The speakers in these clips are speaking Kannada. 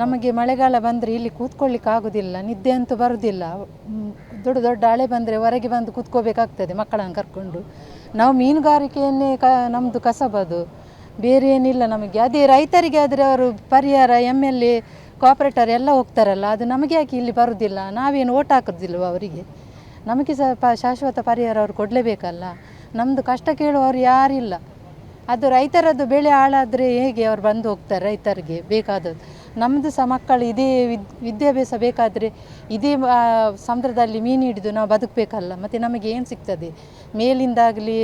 ನಮಗೆ ಮಳೆಗಾಲ ಬಂದರೆ ಇಲ್ಲಿ ಕೂತ್ಕೊಳ್ಳಿಕ್ಕೆ ಆಗೋದಿಲ್ಲ, ನಿದ್ದೆ ಅಂತೂ ಬರುವುದಿಲ್ಲ ದೊಡ್ಡ ದೊಡ್ಡ ಅಲೆ ಬಂದರೆ ಹೊರಗೆ ಬಂದು ಕೂತ್ಕೋಬೇಕಾಗ್ತದೆ ಮಕ್ಕಳನ್ನು ಕರ್ಕೊಂಡು. ನಾವು ಮೀನುಗಾರಿಕೆಯನ್ನೇ ಕ ನಮ್ಮದು ಕಸಬದು ಬೇರೆ ಏನಿಲ್ಲ ನಮಗೆ. ಅದೇ ರೈತರಿಗೆ ಆದರೆ ಅವರು ಪರಿಹಾರ ಎಂ ಎಲ್ ಎ ಕೋಆಪ್ರೇಟರ್ ಎಲ್ಲ ಹೋಗ್ತಾರಲ್ಲ, ಅದು ನಮಗೆ ಯಾಕೆ ಇಲ್ಲಿ ಬರುವುದಿಲ್ಲ ನಾವೇನು ಓಟ್ ಹಾಕೋದಿಲ್ವ ಅವರಿಗೆ? ನಮಗೆ ಸಹ ಪ, ಶಾಶ್ವತ ಪರಿಹಾರ ಅವರು ಕೊಡಲೇಬೇಕಲ್ಲ? ನಮ್ಮದು ಕಷ್ಟ ಕೇಳುವವರು ಯಾರಿಲ್ಲ. ಅದು ರೈತರದ್ದು ಬೆಳೆ ಹಾಳಾದರೆ ಹೇಗೆ ಅವ್ರು ಬಂದು ಹೋಗ್ತಾರೆ ರೈತರಿಗೆ ಬೇಕಾದದ್ದು? ನಮ್ಮದು ಸಹ ಮಕ್ಕಳು ಇದೇ ವಿದ್, ವಿದ್ಯಾಭ್ಯಾಸ ಬೇಕಾದರೆ ಇದೇ ಸಮುದ್ರದಲ್ಲಿ ಮೀನು ಹಿಡಿದು ನಾವು ಬದುಕಬೇಕಲ್ಲ, ಮತ್ತು ನಮಗೆ ಏನು ಸಿಗ್ತದೆ? ಮೇಲಿಂದಾಗಲಿ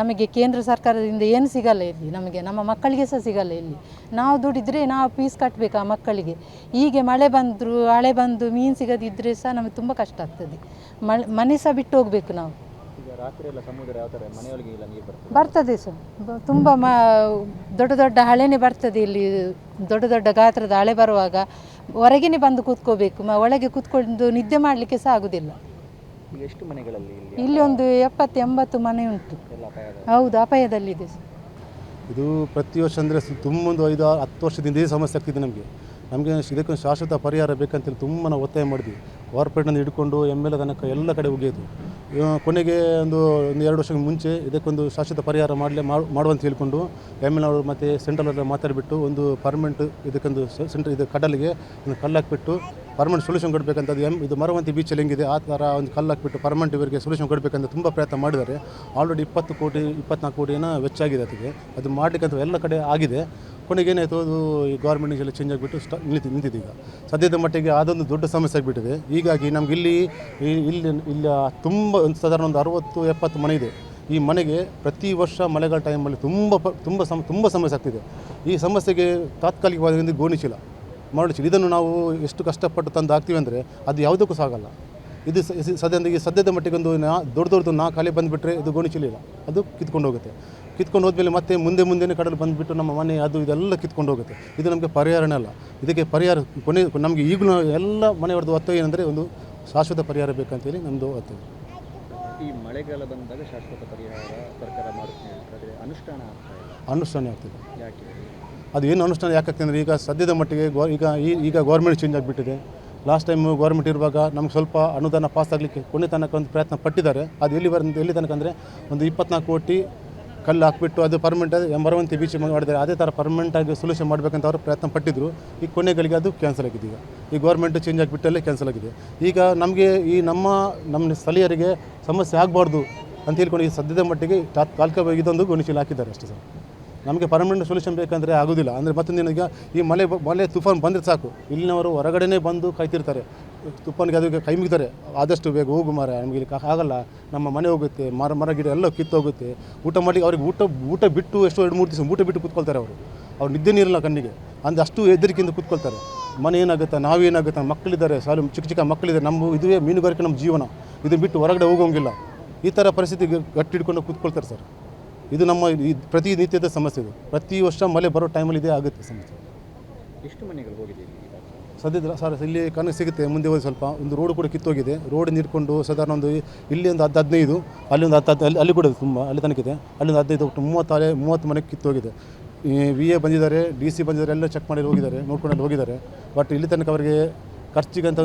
ನಮಗೆ ಕೇಂದ್ರ ಸರ್ಕಾರದಿಂದ ಏನು ಸಿಗಲ್ಲ ಇಲ್ಲಿ ನಮಗೆ, ನಮ್ಮ ಮಕ್ಕಳಿಗೆ ಸಹ ಸಿಗಲ್ಲ ಇಲ್ಲಿ. ನಾವು ದುಡಿದ್ರೆ ನಾವು ಫೀಸ್ ಕಟ್ಟಬೇಕು ಆ ಮಕ್ಕಳಿಗೆ. ಹೀಗೆ ಮಳೆ ಬಂದರೂ, ಹಳೆ ಬಂದು ಮೀನು ಸಿಗದಿದ್ದರೆ ಸಹ ನಮಗೆ ತುಂಬ ಕಷ್ಟ ಆಗ್ತದೆ. ಮಳೆ, ಮನೆ ಸಹ ಬಿಟ್ಟು ಹೋಗಬೇಕು ನಾವು. ರಾತ್ರಿ ಎಲ್ಲ ಸಮುದ್ರ ಯಾವ ಥರ ಮನೆಯೊಳಗೆ ಇಲ್ಲ ನೀರು ಬರ್ತದೆ. ಬರ್ತದೆ ಸರ್. ತುಂಬ ಮ ದೊಡ್ಡ ದೊಡ್ಡ ಹಳೆನೇ ಬರ್ತದೆ ಇಲ್ಲಿ. ದೊಡ್ಡ ದೊಡ್ಡ ಗಾತ್ರದ ಹಳೆ ಬರುವಾಗ ಹೊರಗೇನೆ ಬಂದು ಕೂತ್ಕೋಬೇಕು. ಮ ಒಳಗೆ ಕೂತ್ಕೊಂಡು ನಿದ್ದೆ ಮಾಡಲಿಕ್ಕೆ ಸಹ ಆಗುದಿಲ್ಲ. ಈಗ ಎಷ್ಟು ಮನೆಗಳಲ್ಲಿ ಇಲ್ಲಿ ಇಲ್ಲಿ ಒಂದು ಎಪ್ಪತ್ತು ಎಂಬತ್ತು ಮನೆ ಉಂಟು. ಎಲ್ಲ ಹೌದು ಅಪಾಯದಲ್ಲಿದೆ ಸರ್. ಇದು ಪ್ರತಿ ವರ್ಷ ಅಂದರೆ ತುಂಬ ಒಂದು ಐದು ಆರು ಹತ್ತು ವರ್ಷದಿಂದ ಇದೇ ಸಮಸ್ಯೆ ಆಗ್ತಿದೆ ನಮಗೆ. ನಮಗೆ ಇದಕ್ಕೊಂದು ಶಾಶ್ವತ ಪರಿಹಾರ ಬೇಕಂತೇಳಿ ತುಂಬ ನಾವು ಒತ್ತಾಯ ಮಾಡಿದ್ವಿ. ಕಾರ್ಪೊರೇಟ್ನಿಂದ ಹಿಡ್ಕೊಂಡು ಎಂ ಎಲ್ ಎ ತನಕ ಎಲ್ಲ ಕಡೆ ಹೋಗಿದ್ದು. ಇವ ಕೊನೆಗೆ ಒಂದು ಒಂದು ಎರಡು ವರ್ಷಕ್ಕೆ ಮುಂಚೆ ಇದಕ್ಕೊಂದು ಶಾಶ್ವತ ಪರಿಹಾರ ಮಾಡಲೇ ಮಾಡುವಂತ ಹೇಳಿಕೊಂಡು ಎಂ ಎಲ್ ಅವರು ಮತ್ತು ಸೆಂಟ್ರಲ್ ಮಾತಾಡಿಬಿಟ್ಟು ಒಂದು ಪರ್ಮನೆಂಟ್ ಇದಕ್ಕೊಂದು ಸೆಂಟ್ರ್ ಇದು ಕಡಲಿಗೆ ಒಂದು ಕಲ್ಲು ಹಾಕ್ಬಿಟ್ಟು ಪರ್ಮನೆಂಟ್ ಸೊಲ್ಯೂಷನ್ ಕೊಡಬೇಕಂತದ್ದು ಎಂ ಇದು ಮರವಂತಿ ಬೀಚಲ್ಲಿ ಹೆಂಗಿದೆ, ಆ ಥರ ಒಂದು ಕಲ್ಲು ಹಾಕ್ಬಿಟ್ಟು ಪರ್ಮನೆಂಟ್ ಇವರಿಗೆ ಸೊಲ್ಯೂಷನ್ ಕೊಡಬೇಕಂತ ತುಂಬ ಪ್ರಯತ್ನ ಮಾಡಿದ್ದಾರೆ. ಆಲ್ರೆಡಿ ಇಪ್ಪತ್ತು ಕೋಟಿ, ಇಪ್ಪತ್ನಾಲ್ಕು ಕೋಟಿನ ವೆಚ್ಚ ಆಗಿದೆ ಅದಕ್ಕೆ. ಅದು ಮಾಡಲಿಕ್ಕೆ ಅಂತ ಎಲ್ಲ ಕಡೆ ಆಗಿದೆ. ಕೊನೆಗೆ ಏನಾಯಿತು, ಅದು ಈ ಗೌರ್ಮೆಂಟ್ ಎಲ್ಲ ಚೇಂಜ್ ಆಗಿಬಿಟ್ಟು ಸ್ಟ ನಿಂತಿ ನಿಂತಿದೆ ಈಗ. ಸದ್ಯದ ಮಟ್ಟಿಗೆ ಅದೊಂದು ದೊಡ್ಡ ಸಮಸ್ಯೆ ಆಗಿಬಿಟ್ಟಿದೆ. ಹೀಗಾಗಿ ನಮ್ಗೆ ಇಲ್ಲಿ ಇಲ್ಲಿ ಇಲ್ಲಿ ತುಂಬ ಒಂದು ಸಾಧಾರಣ ಒಂದು ಅರುವತ್ತು, ಎಪ್ಪತ್ತು ಮನೆ ಇದೆ. ಈ ಮನೆಗೆ ಪ್ರತಿ ವರ್ಷ ಮಳೆಗಾಲ ಟೈಮಲ್ಲಿ ತುಂಬ ತುಂಬ ಸಮ ತುಂಬ ಸಮಸ್ಯೆ ಆಗ್ತಿದೆ. ಈ ಸಮಸ್ಯೆಗೆ ತಾತ್ಕಾಲಿಕವಾಗಿ ಗೋಣಿಚೀಲ ಮರಳು ಚೀಲ ಇದನ್ನು ನಾವು ಎಷ್ಟು ಕಷ್ಟಪಟ್ಟು ತಂದು ಹಾಕ್ತೀವಿ ಅಂದರೆ ಅದು ಯಾವುದಕ್ಕೂ ಸಾಗಲ್ಲ. ಇದು ಸದ್ಯ ಸದ್ಯದ ಮಟ್ಟಿಗೆ ಒಂದು ನಾ ದೊಡ್ಡ ದೊಡ್ಡದು ನಾ ಖಾಲಿ ಬಂದುಬಿಟ್ರೆ ಇದು ಗೋಣಿಚೀಲ ಇಲ್ಲ ಅದು ಕಿತ್ಕೊಂಡು ಹೋಗುತ್ತೆ. ಕಿತ್ಕೊಂಡು ಹೋದ್ಮೇಲೆ ಮತ್ತೆ ಮುಂದೆ ಮುಂದೆನೇ ಕಡಲು ಬಂದುಬಿಟ್ಟು ನಮ್ಮ ಮನೆ ಅದು ಇದೆಲ್ಲ ಕಿತ್ಕೊಂಡು ಹೋಗುತ್ತೆ. ಇದು ನಮಗೆ ಪರಿಹಾರನೇ ಅಲ್ಲ. ಇದಕ್ಕೆ ಪರಿಹಾರ ಕೊನೆ ನಮಗೆ ಈಗಲೂ ಎಲ್ಲ ಮನೆಯವ್ರದ್ದು ಅತ್ತ ಏನಂದರೆ ಒಂದು ಶಾಶ್ವತ ಪರಿಹಾರ ಬೇಕಂತೇಳಿ ನಮ್ಮದು ಅತ್ತ ಈ ಮಳೆಗಾಲ ಬಂದಾಗ ಶಾಶ್ವತ ಪರಿಹಾರ ಸರ್ಕಾರ ಮಾಡುತ್ತೆ ಅನುಷ್ಠಾನ ಅನುಷ್ಠಾನ ಆಗ್ತದೆ. ಯಾಕೆ? ಅದು ಏನು ಅನುಷ್ಠಾನ ಯಾಕಾಗ್ತದೆ ಅಂದರೆ ಈಗ ಸದ್ಯದ ಮಟ್ಟಿಗೆ ಗೋ ಈಗ ಈಗ ಗೌರ್ಮೆಂಟ್ ಚೇಂಜ್ ಆಗಿಬಿಟ್ಟಿದೆ. ಲಾಸ್ಟ್ ಟೈಮ್ ಗೌರ್ಮೆಂಟ್ ಇರುವಾಗ ನಮ್ಗೆ ಸ್ವಲ್ಪ ಅನುದಾನ ಪಾಸ್ ಆಗಲಿಕ್ಕೆ ಕೊನೆ ತನಕ ಒಂದು ಪ್ರಯತ್ನ ಪಟ್ಟಿದ್ದಾರೆ. ಅದು ಎಲ್ಲಿ ಬರ ಎಲ್ಲಿ ತನಕ ಅಂದರೆ ಒಂದು ಇಪ್ಪತ್ನಾಲ್ಕು ಕೋಟಿ ಕಲ್ಲು ಹಾಕ್ಬಿಟ್ಟು ಅದು ಪರ್ಮನೆಂಟ್ ಮರವಂತಿ ಬೀಚ್ ಮಾಡಿದ್ದಾರೆ. ಅದೇ ಥರ ಪರ್ಮನೆಂಟಾಗಿ ಸೊಲ್ಯೂಷನ್ ಮಾಡಬೇಕಂತ ಅವರು ಪ್ರಯತ್ನ ಪಟ್ಟಿದ್ರು. ಈ ಕೊನೆಗಳಿಗೆ ಅದು ಕ್ಯಾನ್ಸಲ್ ಆಗಿದೆ ಈಗ. ಈ ಗೌರ್ಮೆಂಟ್ ಚೇಂಜ್ ಆಗಿಬಿಟ್ಟಲ್ಲೇ ಕ್ಯಾನ್ಸಲ್ ಆಗಿದೆ. ಈಗ ನಮಗೆ ಈ ನಮ್ಮ ನಮ್ಮ ಸ್ಥಳೀಯರಿಗೆ ಸಮಸ್ಯೆ ಆಗಬಾರ್ದು ಅಂತ ಹೇಳ್ಕೊಂಡು ಈ ಸದ್ಯದ ಮಟ್ಟಿಗೆ ತಾತ್ಕಾಲಿಕವಾಗಿ ಇದೊಂದು ಗುಣಶೀಲ ಹಾಕಿದ್ದಾರೆ ಅಷ್ಟೇ ಸರ್. ನಮಗೆ ಪರ್ಮನೆಂಟ್ ಸೊಲ್ಯೂಷನ್ ಬೇಕಂದರೆ ಆಗೋದಿಲ್ಲ. ಅಂದರೆ ಮತ್ತೊಂದು ಈಗ ಈ ಮಳೆ ಮಳೆ ತುಫಾನ್ ಬಂದರೆ ಸಾಕು. ಇಲ್ಲಿನವರು ಹೊರಗಡೆನೇ ಬಂದು ಕಾಯ್ತಿರ್ತಾರೆ. ತುಫಾನ್ಗೆ ಅದಕ್ಕೆ ಕೈ ಮುಗಿತಾರೆ ಆದಷ್ಟು ಬೇಗ ಹೋಗು ಮರ ನಮಗೆ ಇಲ್ಲಿ ಆಗಲ್ಲ. ನಮ್ಮ ಮನೆ ಹೋಗುತ್ತೆ, ಮರ ಮರ ಗಿಡ ಎಲ್ಲ ಕಿತ್ತೋಗುತ್ತೆ ಊಟ ಮಾಡಿ ಅವ್ರಿಗೆ ಊಟ ಊಟ ಬಿಟ್ಟು ಎಷ್ಟೋ ಎರಡು ಮೂರು ದಿವಸ ಊಟ ಬಿಟ್ಟು ಕೂತ್ಕೊಳ್ತಾರೆ ಅವರು. ಅವ್ರು ನಿದ್ದೆ ನೀರಿಲ್ಲ ಕಣ್ಣಿಗೆ. ಅಂದರೆ ಅಷ್ಟು ಹೆದರಿಕೆಯಿಂದ ಕೂತ್ಕೊಳ್ತಾರೆ. ಮನೆ ಏನಾಗುತ್ತೆ ನಾವೇನಾಗುತ್ತೆ ಮಕ್ಕಳಿದ್ದಾರೆ, ಸಾಲು ಚಿಕ್ಕ ಚಿಕ್ಕ ಮಕ್ಕಳಿದ್ದಾರೆ, ನಮ್ಮ ಇದುವೇ ಮೀನುಗಾರಿಕೆ, ನಮ್ಮ ಜೀವನ. ಇದನ್ನು ಬಿಟ್ಟು ಹೊರಗಡೆ ಹೋಗೋಂಗಿಲ್ಲ. ಈ ಥರ ಪರಿಸ್ಥಿತಿ ಗಟ್ಟಿ ಹಿಡ್ಕೊಂಡು ಕೂತ್ಕೊಳ್ತಾರೆ ಸರ್. ಇದು ನಮ್ಮ ಪ್ರತಿನಿತ್ಯದ ಸಮಸ್ಯೆ ಇದು. ಪ್ರತಿ ವರ್ಷ ಮಳೆ ಬರೋ ಟೈಮಲ್ಲಿ ಇದೇ ಆಗುತ್ತೆ ಸಮಸ್ಯೆ. ಎಷ್ಟು ಮನೆಗಳು ಹೋಗಿದೆ? ಸದ್ಯದ ಸರ್ ಇಲ್ಲಿ ಕಣ್ಣು ಸಿಗುತ್ತೆ ಮುಂದೆ ಹೋಗಿ ಸ್ವಲ್ಪ. ಒಂದು ರೋಡ್ ಕೂಡ ಕಿತ್ತೋಗಿದೆ. ರೋಡ್ ನೀಡ್ಕೊಂಡು ಸಾಧಾರಣ ಒಂದು ಇಲ್ಲಿ ಒಂದು ಹತ್ತು ಹದಿನೈದು ಅಲ್ಲಿ ಒಂದು ಹತ್ತು ಹತ್ತು ಅಲ್ಲಿ ಅಲ್ಲಿ ಕೂಡ ತುಂಬ ಅಲ್ಲಿ ತನಕ ಇದೆ. ಅಲ್ಲಿ ಒಂದು ಹದಿನೈದು ಒಟ್ಟು ಮೂವತ್ತು ಅಲೆ ಮೂವತ್ತು ಮನೆ ಕಿತ್ತೋಗಿದೆ. ವಿ ಎ ಬಂದಿದ್ದಾರೆ ಡಿ ಸಿ ಬಂದಿದ್ದಾರೆ ಎಲ್ಲ ಚೆಕ್ ಮಾಡಿ ಹೋಗಿದ್ದಾರೆ ನೋಡ್ಕೊಂಡು ಹೋಗಿದ್ದಾರೆ. ಬಟ್ ಇಲ್ಲಿ ತನಕ ಅವರಿಗೆ ಖರ್ಚಿಗೆ ಅಂತ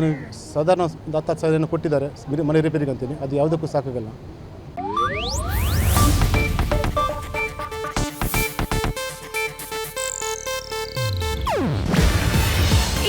ಸಾಧಾರಣ ಒಂದು ಹತ್ತು ಹತ್ತು ಸಾವಿರ ಕೊಟ್ಟಿದ್ದಾರೆ ಮನೆ ರಿಪೇರಿಗೆ ಅಂತೇಳಿ ಅದು ಯಾವುದಕ್ಕೂ ಸಾಕಾಗಲ್ಲ.